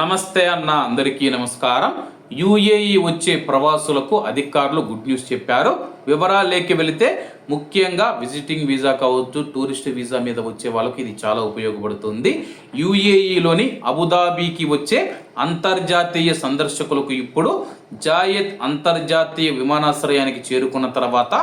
నమస్తే అన్న అందరికీ నమస్కారం. యుఏఈ వచ్చే ప్రవాసులకు అధికారులు గుడ్ న్యూస్ చెప్పారు. వివరాలేకి వెళితే ముఖ్యంగా విజిటింగ్ వీసా కావచ్చు టూరిస్ట్ వీసా మీద వచ్చే వాళ్ళకి ఇది చాలా ఉపయోగపడుతుంది. యుఏఈలోని అబుదాబీకి వచ్చే అంతర్జాతీయ సందర్శకులకు ఇప్పుడు జాయద్ అంతర్జాతీయ విమానాశ్రయానికి చేరుకున్న తర్వాత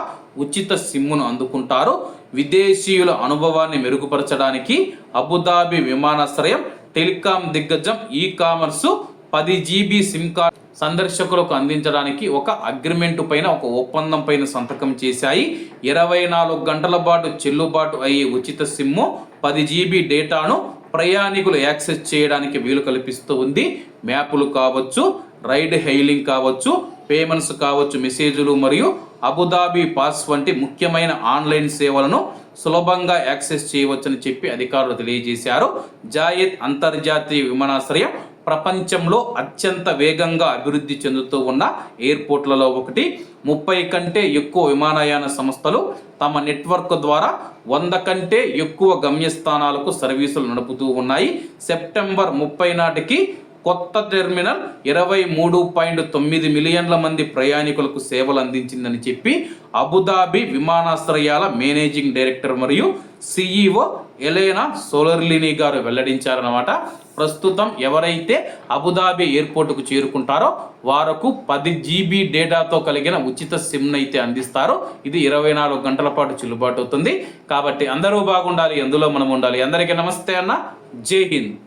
ఉచిత సిమ్మును అందుకుంటారు. విదేశీయుల అనుభవాన్ని మెరుగుపరచడానికి అబుదాబి విమానాశ్రయం టెలికాం దిగ్గజం ఈ కామర్స్ పది జీబీ సిమ్ కార్డ్ సందర్శకులకు అందించడానికి ఒక అగ్రిమెంట్ పైన ఒక ఒప్పందం పైన సంతకం చేశాయి. ఇరవై నాలుగు గంటల పాటు చెల్లుబాటు అయ్యే ఉచిత సిమ్ము పది జీబీ డేటాను ప్రయాణికులు యాక్సెస్ చేయడానికి వీలు కల్పిస్తూ ఉంది. మ్యాపులు కావచ్చు రైడ్ హెయిలింగ్ కావచ్చు పేమెంట్స్ కావచ్చు మెసేజ్లు మరియు అబుదాబీ పాస్ వంటి ముఖ్యమైన ఆన్లైన్ సేవలను సులభంగా యాక్సెస్ చేయవచ్చని చెప్పి అధికారులు తెలియజేశారు. జాయిద్ అంతర్జాతీయ విమానాశ్రయం ప్రపంచంలో అత్యంత వేగంగా అభివృద్ధి చెందుతూ ఉన్న ఎయిర్పోర్ట్లలో ఒకటి. ముప్పై కంటే ఎక్కువ విమానయాన సంస్థలు తమ నెట్వర్క్ ద్వారా వంద కంటే ఎక్కువ గమ్యస్థానాలకు సర్వీసులు నడుపుతూ ఉన్నాయి. సెప్టెంబర్ ముప్పై నాటికి కొత్త టెర్మినల్ ఇరవై మూడు పాయింట్ తొమ్మిది మిలియన్ల మంది ప్రయాణికులకు సేవలు అందించిందని చెప్పి అబుదాబి విమానాశ్రయాల మేనేజింగ్ డైరెక్టర్ మరియు సిఈఓ ఎలేనా సోలర్లిని గారు వెల్లడించారన్నమాట. ప్రస్తుతం ఎవరైతే అబుదాబి ఎయిర్పోర్టుకు చేరుకుంటారో వారకు పది జీబీ డేటాతో కలిగిన ఉచిత సిమ్ను అయితే అందిస్తారో. ఇది ఇరవై నాలుగు గంటల పాటు చెల్లుబాటు అవుతుంది. కాబట్టి అందరూ బాగుండాలి ఎందులో మనం ఉండాలి. అందరికీ నమస్తే అన్న. జై హింద్.